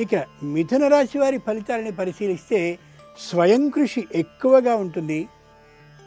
ఇక మిథున రాశి వారి ఫలితాలని పరిశీలిస్తే స్వయం కృషి ఎక్కువగా ఉంటుంది.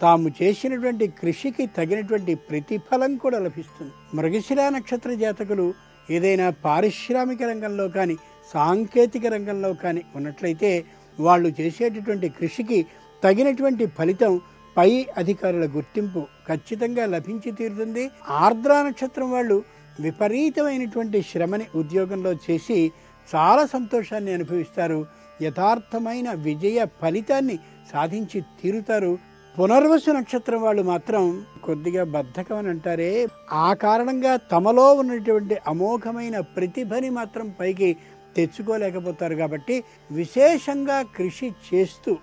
తాము చేసినటువంటి కృషికి తగినటువంటి ప్రతిఫలం కూడా లభిస్తుంది. మృగశిరా నక్షత్ర జాతకులు ఏదైనా పారిశ్రామిక రంగంలో కానీ సాంకేతిక రంగంలో కానీ ఉన్నట్లయితే వాళ్ళు చేసేటటువంటి కృషికి తగినటువంటి ఫలితం పై అధికారుల గుర్తింపు ఖచ్చితంగా లభించి తీరుతుంది. ఆర్ద్రా నక్షత్రం వాళ్ళు విపరీతమైనటువంటి శ్రమని ఉద్యోగంలో చేసి చాలా సంతోషాన్ని అనుభవిస్తారు. యథార్థమైన విజయ ఫలితాన్ని సాధించి తీరుతారు. పునర్వసు నక్షత్రం వాళ్ళు మాత్రం కొద్దిగా బద్ధకం అని అంటారే. ఆ కారణంగా తమలో ఉన్నటువంటి అమోఘమైన ప్రతిభని మాత్రం పైకి తెచ్చుకోలేకపోతారు కాబట్టి విశేషంగా కృషి చేస్తూ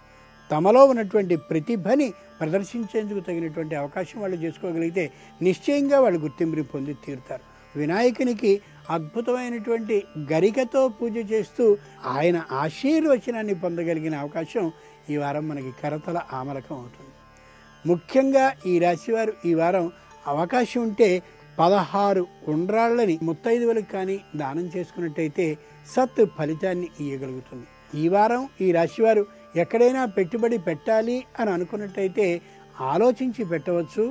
తమలో ఉన్నటువంటి ప్రతిభని ప్రదర్శించేందుకు తగినటువంటి అవకాశం వాళ్ళు చేసుకోగలిగితే నిశ్చయంగా వాళ్ళు గుర్తింపుని పొంది తీరుతారు. వినాయకునికి అద్భుతమైనటువంటి గరికతో పూజ చేస్తూ ఆయన ఆశీర్వచనాన్ని పొందగలిగిన అవకాశం ఈ వారం మనకి కరతల ఆమలకం అవుతుంది. ముఖ్యంగా ఈ రాశివారు ఈ వారం అవకాశం ఉంటే పదహారు ఉండ్రాళ్ళని ముత్తైదువులకు కానీ దానం చేసుకున్నట్టయితే సత్ ఫలితాన్ని ఇయ్యగలుగుతుంది. ఈ వారం ఈ రాశివారు ఎక్కడైనా పెట్టుబడి పెట్టాలి అని అనుకున్నట్టయితే ఆలోచించి పెట్టవచ్చు.